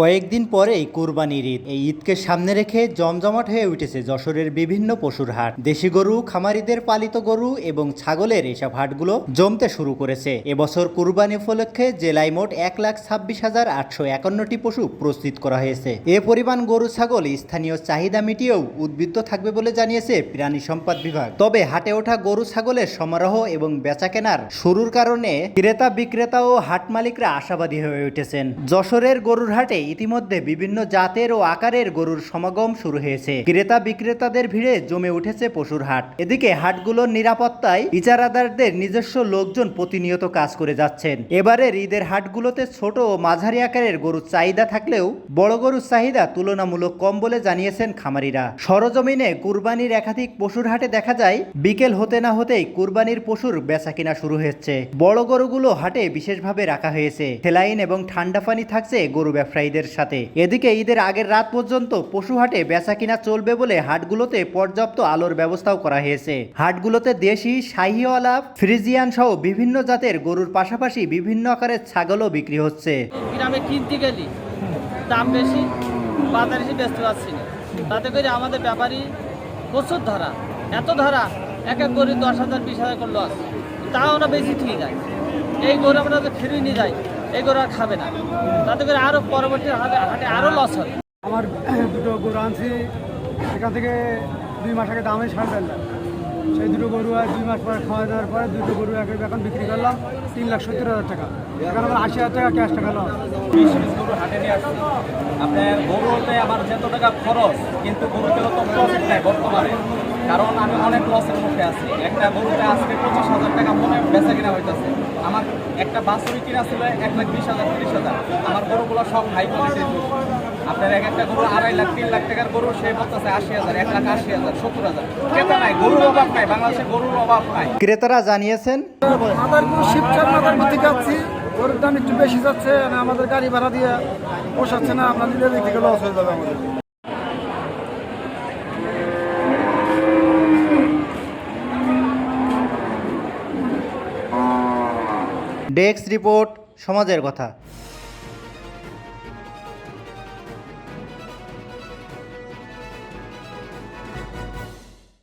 কয়েকদিন পরেই কুরবানির ঈদ। এই ঈদকে সামনে রেখে জমজমাট হয়ে উঠেছে যশোরের বিভিন্ন পশুর হাট। দেশি গরু, খামারিদের পালিত গরু এবং ছাগলের এসব হাটগুলো জমতে শুরু করেছে। এবছর কুরবানি উপলক্ষে জেলায় মোট এক লাখ ছাব্বিশ হাজার আটশো একান্নটি পশু প্রস্তুত করা হয়েছে। এ পরিমাণ গরু, ছাগল স্থানীয় চাহিদা মিটিয়েও উদ্বৃত্ত থাকবে বলে জানিয়েছে প্রাণী সম্পদ বিভাগ। তবে হাটে ওঠা গরু, ছাগলের সমারোহ এবং বেচা কেনার শুরুর কারণে ক্রেতা বিক্রেতা ও হাট মালিকরা আশাবাদী হয়ে উঠেছেন। যশোরের গরুর হাটে ইতিমধ্যে বিভিন্ন জাতের ও আকারের গরুর সমাগম শুরু হয়েছে। ক্রেতা বিক্রেতাদের ভিড়ে জমে উঠেছে পশুর হাট। এদিকে হাটগুলোর নিরাপত্তায় ইজারাদারদের নিজস্ব লোকজন প্রতিনিয়ত কাজ করে যাচ্ছেন। এবারের ঈদের হাটগুলোতে ছোট ও মাঝারি আকারের গরুর চাহিদা থাকলেও বড় গরুর চাহিদা তুলনামূলক কম বলে জানিয়েছেন খামারিরা। সরজমিনে কুরবানির একাধিক পশুর হাটে দেখা যায়, বিকেল হতে না হতেই কুরবানির পশুর বেচা কিনা শুরু হচ্ছে বড় গরুগুলো হাটে বিশেষভাবে রাখা হয়েছে। সেলাইন এবং ঠান্ডা পানি থাকছে গরু ব্যবসায়ীদের সাথে। এদিকে ঈদের আগের রাত পর্যন্ত পশু হাটে বেচা কিনা চলবে বলে হাটগুলোতে পর্যাপ্ত আলোর ব্যবস্থাও করা হয়েছে। হাটগুলোতে দেশি, শাহিওয়ালা, ফ্রিজিয়ান সহ বিভিন্ন জাতের গরুর পাশাপাশি বিভিন্ন আকারের ছাগলও বিক্রি হচ্ছে। গ্রামে কিনতে গেলি, দাম বেশি, বাজারে এসে বেচতে পারছি না তাতে করে আমাদের ব্যাপারী প্রচুর ধরা। এত ধরা, এক এক গরু দশ হাজার, বিশ হাজার করে লস তাও আমরা বেশি ঠিক যায় এই গরু আমরা ফিরিয়ে নিয়ে যাই এই গরু আর খাবে না। তাতে করে আরও পরবর্তী হাটে আরও আরও লস হবে। আমার দুটো গরু আনছি, সেখান থেকে দুই মাস আগে দামে সাড়ে চার সেই দুটো গরু আর দুই মাস পরে খাওয়া দাওয়ার পরে দুটো গরু এক এখন বিক্রি করলাম, তিন লাখ সত্তর হাজার টাকা। এখন আমার আশি হাজার টাকা ক্যাশ টাকা লস গরু হাটে নিয়ে আসছি। আপনার গরু হতে আমার যত টাকা খরচ, কিন্তু গরুতে প্রফিট নাই বর্তমানে। কারণ আমি অনেক লসের মুখে আছি। একটা গরুতে আজকে পঁচিশ হাজার টাকা মনে বেচা কিনা হইতেছে। আমার একটা বাছুরি কিনা ছিল এক লাখ বিশ হাজার, তিরিশ হাজার। আমার গরুগুলো সব হাই কোয়ালিটির গরু। আপনার এক একটা গরু আড়াই লাখ, তিন লাখ টাকার গরু, সে বলতেছে আশি হাজার, এক লাখ আশি হাজার, সত্তর হাজার। ক্রেতা নাই? গরুর অভাব নাই বাংলাদেশে গরুর অভাব নাই। ক্রেতারা জানিয়েছেন গরুর দাম একটু বেশি যাচ্ছে আমাদের গাড়ি ভাড়া দিয়ে পোষাচ্ছে না আমরা নিজের দিক থেকে লস হয়ে যাবে আমাদের। ডেস্ক রিপোর্ট সমাজের কথা।